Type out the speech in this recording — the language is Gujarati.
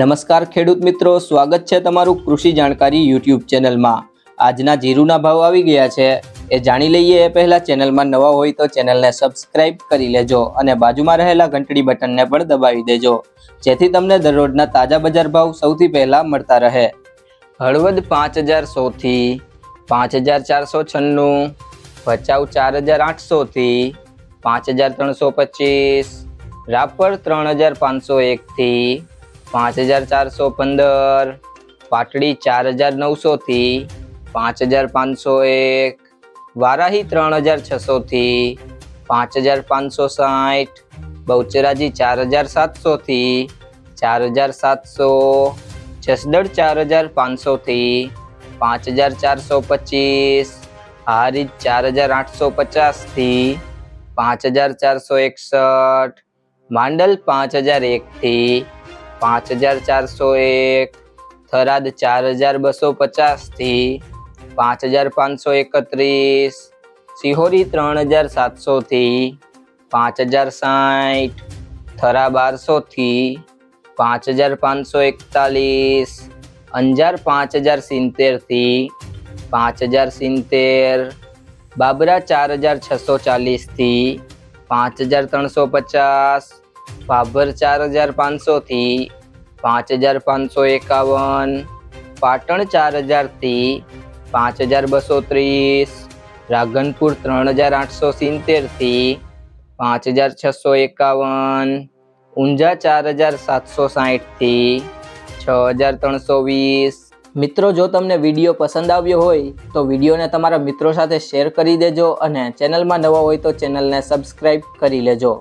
નમસ્કાર ખેડૂત મિત્રો, સ્વાગત છે તમારું કૃષિ જાણકારી યુટ્યુબ ચેનલમાં. આજના જીરુના ભાવ આવી ગયા છે. એ જાણી લઈએ એ પહેલાં ચેનલમાં નવા હોય તો ચેનલને સબસ્ક્રાઇબ કરી લેજો અને બાજુમાં રહેલા ઘંટડી બટનને પણ દબાવી દેજો. જેથી તમને દરરોજના તાજા બજાર ભાવ સૌથી પહેલાં મળતા રહે. હળવદ પાંચ હજાર સોથી પાંચ હજાર ચારસો છન્નું, ભચાઉ ચાર હજાર આઠસોથી પાંચ હજાર ત્રણસો પચીસ, રાપર ત્રણ હજાર પાંચસો એકથી પાંચ હજાર ચારસો પંદર, પાટડી ચાર હજાર નવસોથી, પાંચ હજાર પાંચસો એક, વારાહી ત્રણ હજાર છસોથી, પાંચ હજાર પાંચસો સાઠ, બહુચરાજી ચાર હજાર સાતસોથી, ચાર હજાર સાતસો, જસદણ ચાર હજાર પાંચસોથી, પાંચ હજાર ચારસો પચીસ હારી ચાર હજાર આઠસો પચાસથી, પાંચ હજાર ચારસો એકસઠ, માંડલ પાંચ હજાર એકથી પાંચ હજાર ચારસો એક થરાદ ચાર હજાર બસો પચાસથી પાંચ હજાર પાંચસો એકત્રીસ સિહોરી ત્રણ હજાર સાતસોથી પાંચ હજાર સાઠ થરા બારસોથી પાંચ હજાર પાંચસો એકતાલીસ અંજાર પાંચ હજાર સિત્તેરથી પાંચ હજાર સિત્તેર બાબરા ચાર હજાર છસો ચાલીસથી પાંચ હજાર ત્રણસો પચાસ ભાભર ચાર હજાર પાંચસોથી પાંચ હજાર પાંચસો એકાવન, પાટણ ચાર હજારથી પાંચ હજાર બસો ત્રીસ, રાધનપુર ત્રણ હજાર આઠસો સિત્તેરથી પાંચ હજાર છસો એકાવન, ઊંઝા ચાર હજાર સાતસો સાહીઠથી છ હજાર ત્રણસો વીસ. મિત્રો, જો તમને વીડિયો પસંદ આવ્યો હોય, તો વિડીયોને તમારા મિત્રો સાથે શેર કરી દેજો અને ચેનલમાં નવા હોય તો ચેનલને સબસ્ક્રાઈબ કરી લેજો.